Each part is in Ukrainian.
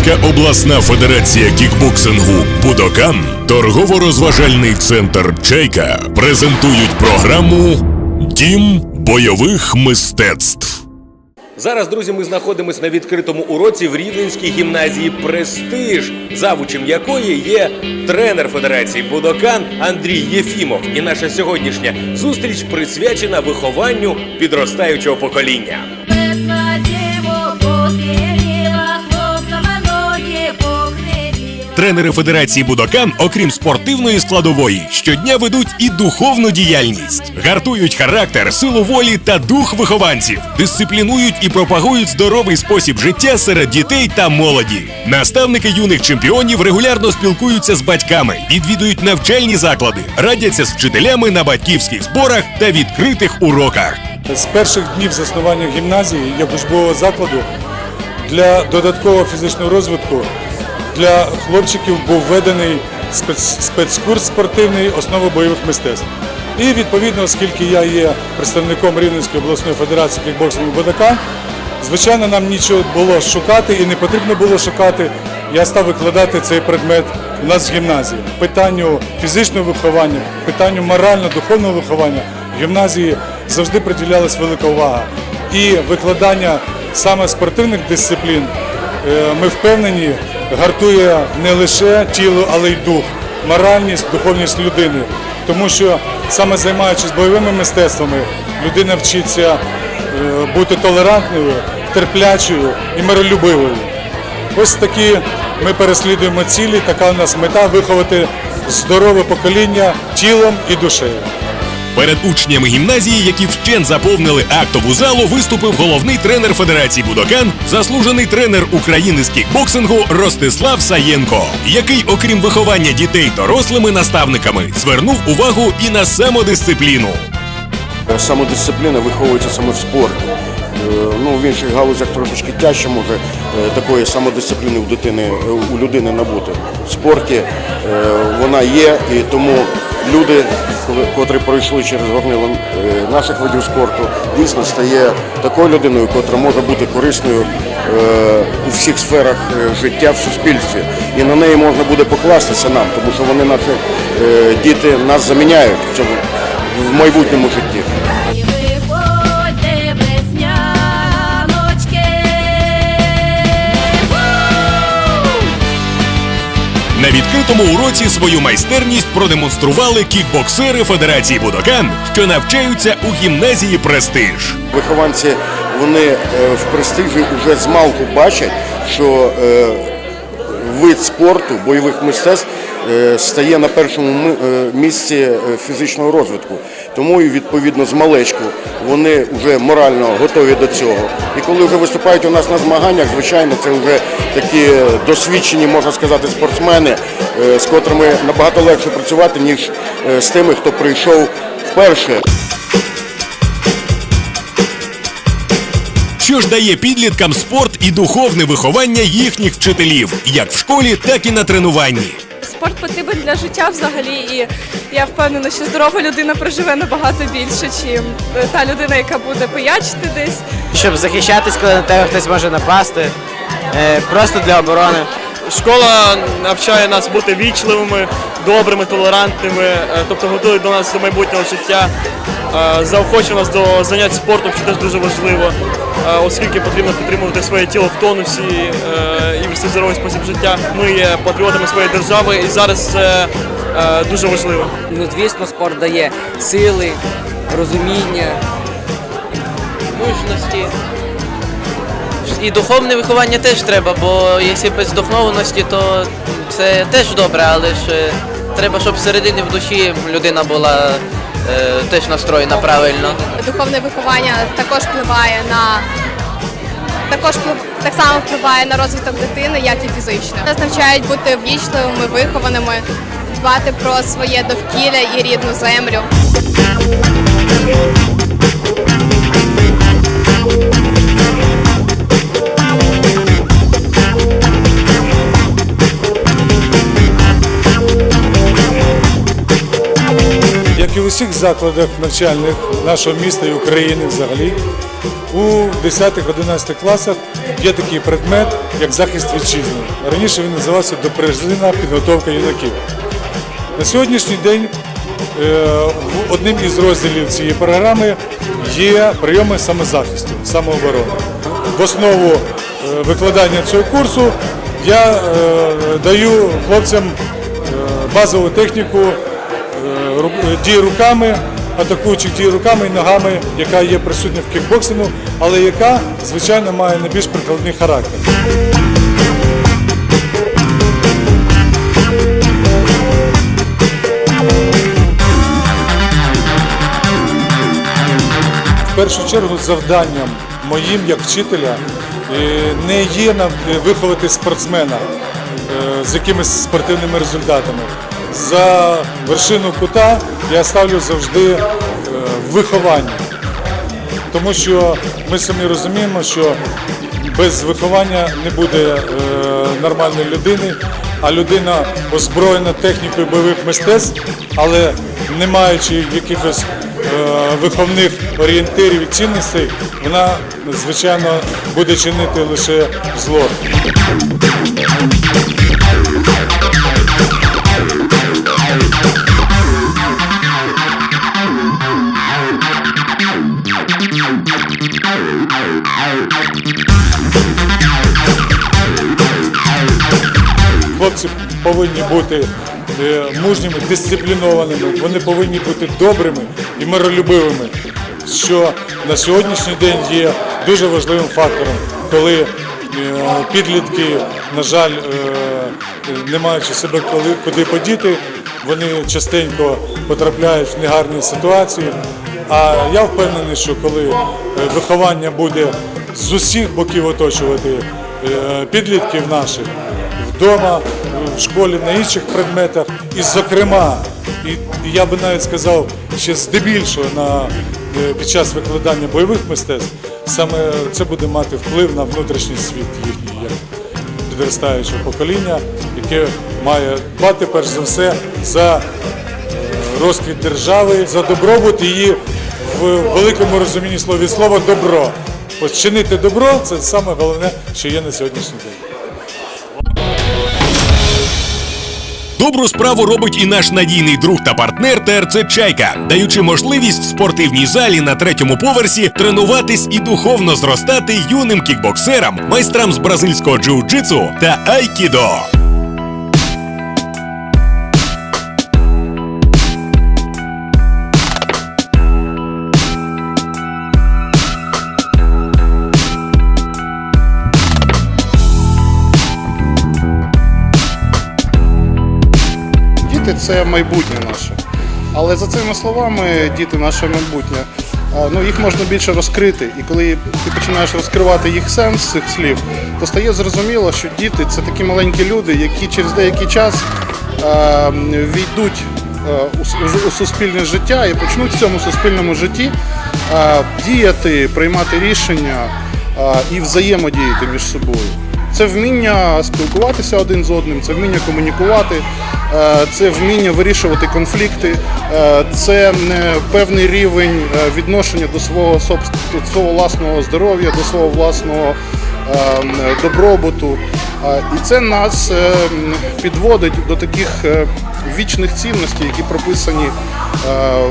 Рівненська обласна федерація кікбоксингу Будокан, торгово-розважальний центр Чайка презентують програму Дім бойових мистецтв. Зараз, друзі, ми знаходимося на відкритому уроці в Рівненській гімназії Престиж, завучем якої є тренер Федерації Будокан Андрій Єфімов. І наша сьогоднішня зустріч присвячена вихованню підростаючого покоління. Тренери Федерації Будокан, окрім спортивної складової, щодня ведуть і духовну діяльність, гартують характер, силу волі та дух вихованців, дисциплінують і пропагують здоровий спосіб життя серед дітей та молоді. Наставники юних чемпіонів регулярно спілкуються з батьками, відвідують навчальні заклади, радяться з вчителями на батьківських зборах та відкритих уроках. З перших днів заснування гімназії як учбового закладу для додаткового фізичного розвитку для хлопчиків був введений спец- спецкурс спортивний основи бойових мистецтв. І відповідно, оскільки я є представником Рівненської обласної федерації кікбоксингу БДК, звичайно, нам нічого було шукати і не потрібно було шукати. Я став викладати цей предмет у нас в гімназії. Питанню фізичного виховання, питанню морально-духовного виховання в гімназії завжди приділялась велика увага. І викладання саме спортивних дисциплін, ми впевнені, гартує не лише тіло, але й дух, моральність, духовність людини. Тому що саме займаючись бойовими мистецтвами, людина вчиться е, бути толерантною, терплячою і миролюбивою. Ось такі ми переслідуємо цілі, така у нас мета виховати здорове покоління тілом і душею. Перед учнями гімназії, які вщен заповнили актову залу, виступив головний тренер Федерації Будокан, заслужений тренер України з кікбоксингу Ростислав Саєнко, який, окрім виховання дітей дорослими наставниками, звернув увагу і на самодисципліну. Самодисципліна виховується саме в спорті. Е, Ну, в інших галузях трошечки тяжче може е, такої самодисципліни у дитини, е, у людини набути. В спорті е, вона є, і тому люди, котрі пройшли через горнило е, наших видів спорту, дійсно стає такою людиною, котра може бути корисною е, у всіх сферах е, життя в суспільстві. І на неї можна буде покластися нам, тому що вони наші діти нас заміняють в майбутньому житті. На відкритому уроці свою майстерність продемонстрували кікбоксери Федерації Будокан, що навчаються у гімназії Престиж. Вихованці вони е, в престижі вже з малку бачать, що е, вид спорту, бойових мистецтв е, стає на першому е, місці е, фізичного розвитку. Тому і відповідно з малечку вони вже морально готові до цього. І коли вже виступають у нас на змаганнях, звичайно, це вже такі досвідчені, можна сказати, спортсмени, з котрими набагато легше працювати, ніж з тими, хто прийшов вперше. Що ж дає підліткам спорт і духовне виховання їхніх вчителів, як в школі, так і на тренуванні. Спорт потрібен для життя взагалі, і я впевнена, що здорова людина проживе набагато більше, ніж та людина, яка буде пиячити десь. щоб захищатись, коли на тебе хтось може напасти, е, просто для оборони. Школа навчає нас бути вічливими, добрими, толерантними, е, тобто готує до нас до майбутнього життя, е, заохочує нас до занять спортом, що теж дуже важливо, е, оскільки потрібно підтримувати своє тіло в тонусі і вести здоровий спосіб життя. Ми є патріотами своєї держави, і зараз це дуже важливо. Ну, звісно, спорт дає сили, розуміння, мужності. І духовне виховання теж треба, бо якщо без духовності, то це теж добре, але ж е, треба, щоб всередині в душі людина була е, теж настроєна правильно. Духовне виховання також впливає на також так само впливає на розвиток дитини, як і фізично. Нас навчають бути ввічливими, вихованими, дбати про своє довкілля і рідну землю. Як і у усіх закладах навчальних нашого міста і України взагалі у 10-11 класах є такий предмет, як захист вітчизни. Раніше він називався допризивна підготовка юнаків. На сьогоднішній день е, одним із розділів цієї програми є прийоми самозахисту, самооборони. В основу е, викладання цього курсу я е, даю хлопцям базову техніку дій руками, атакуючих дій руками і ногами, яка є присутня в кікбоксингу, але яка, звичайно, має найбільш прикладний характер. В першу чергу завданням моїм як вчителя е, не є виховати спортсмена е, з якимись спортивними результатами. За вершину кута я ставлю завжди е, виховання. Тому що ми самі розуміємо, що без виховання не буде е, нормальної людини, а людина озброєна технікою бойових мистецтв, але не маючи якихось е, виховних орієнтирів і цінностей, вона звичайно буде чинити лише зло. Хлопці повинні бути е, мужніми, дисциплінованими, вони повинні бути добрими і миролюбивими, що на сьогоднішній день є дуже важливим фактором, коли е, підлітки, на жаль, е, не маючи себе куди подіти, вони частенько потрапляють в негарні ситуації. А я впевнений, що коли виховання буде з усіх боків оточувати підлітків наших, вдома, в школі, на інших предметах, і зокрема, і я би навіть сказав, ще здебільшого на е, під час викладання бойових мистецтв, саме це буде мати вплив на внутрішній світ їхній як підростаючого покоління, яке має дбати перш за все за е, розквіт держави, за добробут її в великому розумінні слова від слова добро. Ось чинити добро це саме головне, що є на сьогоднішній день. Добру справу робить і наш надійний друг та партнер ТРЦ Чайка, даючи можливість в спортивній залі на третьому поверсі тренуватись і духовно зростати юним кікбоксерам, майстрам з бразильського джиу-джитсу та айкідо. Це майбутнє наше. Але за цими словами діти наше майбутнє. Ну, їх можна більше розкрити. І коли ти починаєш розкривати їх сенс цих слів, то стає зрозуміло, що діти це такі маленькі люди, які через деякий час війдуть у, суспільне життя і почнуть в цьому суспільному житті діяти, приймати рішення і взаємодіяти між собою. Це вміння спілкуватися один з одним, це вміння комунікувати, е, це вміння вирішувати конфлікти, е, це певний рівень е, відношення до свого до свого власного здоров'я, до свого власного е, добробуту. І це нас е, підводить до таких вічних цінностей, які прописані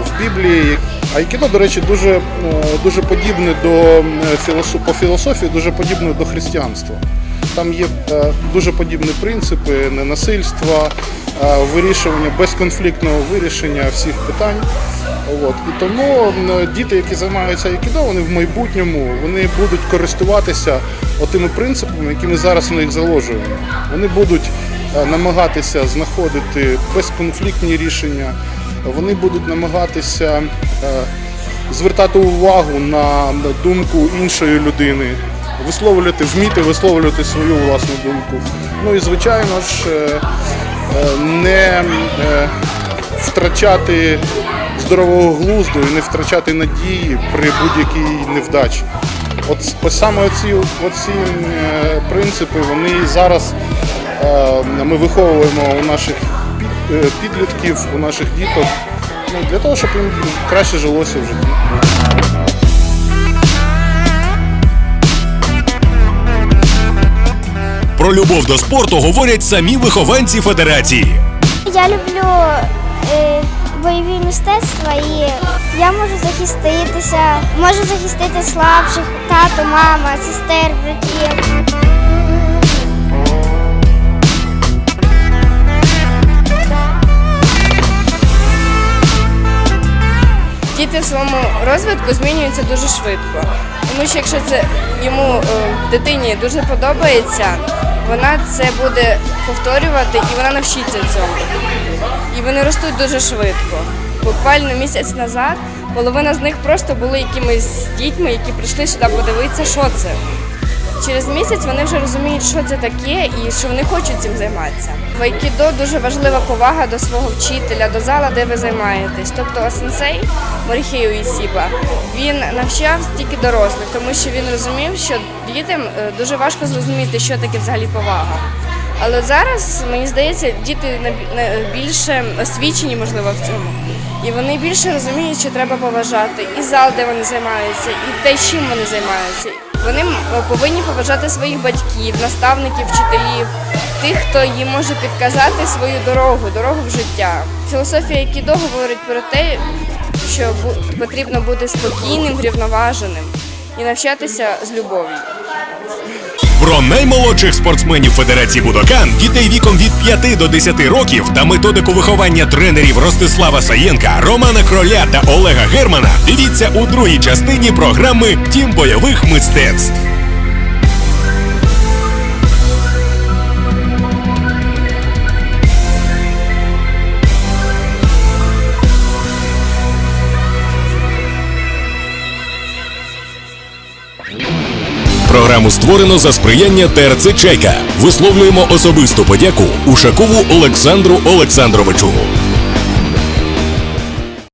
в Біблії. Айкідо, до речі, дуже, е, дуже подібне до по філософії, дуже подібне до християнства. Там є е, дуже подібні принципи ненасильства, е, вирішування безконфліктного вирішення всіх питань. От. І тому діти, які займаються айкідо, вони в майбутньому вони будуть користуватися отими принципами, які ми зараз в них заложуємо. Вони будуть намагатися знаходити безконфліктні рішення, вони будуть намагатися е, звертати увагу на думку іншої людини, висловлювати, вміти висловлювати свою власну думку. Ну і звичайно ж е, е, не втрачати здорового глузду і не втрачати надії при будь-якій невдачі. От саме оці, оці принципи, вони зараз ми виховуємо у наших підлітків, у наших діток. ну, для того, щоб їм краще жилося в житті. Про любов до спорту говорять самі вихованці федерації. Я люблю е, бойові мистецтва і я можу захиститися, можу захистити слабших, тато, мама, сестер, братів. Діти в своєму розвитку змінюються дуже швидко. Тому що якщо це йому е, дитині дуже подобається, вона це буде повторювати і вона навчиться цьому. І вони ростуть дуже швидко. Буквально місяць назад половина з них просто були якимись дітьми, які прийшли сюди подивитися, що це. Через місяць вони вже розуміють, що це таке і що вони хочуть цим займатися. В айкідо дуже важлива повага до свого вчителя, до зала, де ви займаєтесь. Тобто сенсей Моріхею Ісіба, він навчав тільки дорослих, тому що він розумів, що дітям е, дуже важко зрозуміти, що таке взагалі повага. Але зараз мені здається, діти набі- більше освічені, можливо, в цьому. І вони більше розуміють, що треба поважати і зал, де вони займаються, і те, чим вони займаються. Вони повинні поважати своїх батьків, наставників, вчителів, тих, хто їм може підказати свою дорогу, дорогу в життя. Філософія Кідо говорить про те, що потрібно бути спокійним, врівноваженим і навчатися з любов'ю. Про наймолодших спортсменів Федерації Будокан, дітей віком від 5 до 10 років та методику виховання тренерів Ростислава Саєнка, Романа Кроля та Олега Германа. Дивіться у другій частині програми Тім бойових мистецтв. Програму створено за сприяння ТРЦ Чайка. Висловлюємо особисту подяку Ушакову Олександру Олександровичу.